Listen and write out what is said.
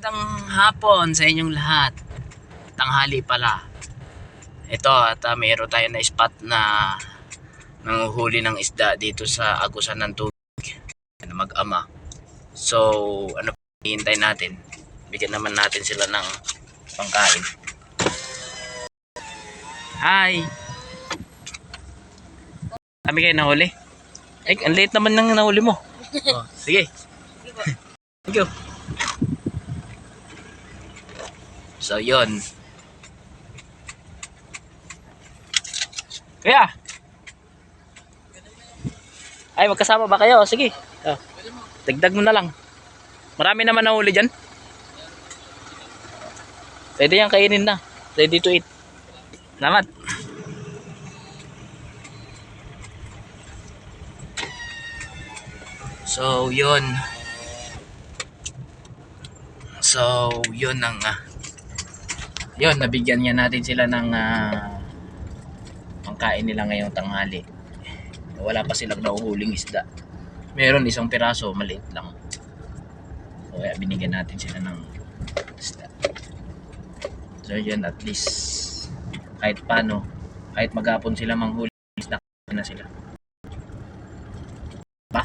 Magandang hapon sa inyong lahat. Tanghali pala. Ito at uh, mayroon tayo na spot na nanguhuli ng isda dito sa agusan ng tubig na mag-ama. So, ano pa hihintay natin? Bigyan naman natin sila ng pangkain. Hi! Kami kayo nahuli? Eh, ang late naman ng nahuli mo. Oh, sige. Thank you. So, yun. Kaya. Ay, magkasama ba kayo? Sige. Oh. Dagdag mo na lang. Marami naman nahuli dyan. Pwede yan kainin na. Ready to eat. Salamat. So, yun. So, yun ang ah, yun, nabigyan niya natin sila ng ah, pangkain nila ngayong tanghali. Wala pa silang nauhuling isda. Meron isang piraso, maliit lang. So, kaya binigyan natin sila ng isda. So, yun, at least kahit paano, kahit maghapon sila manghuli, isda na sila. Ba?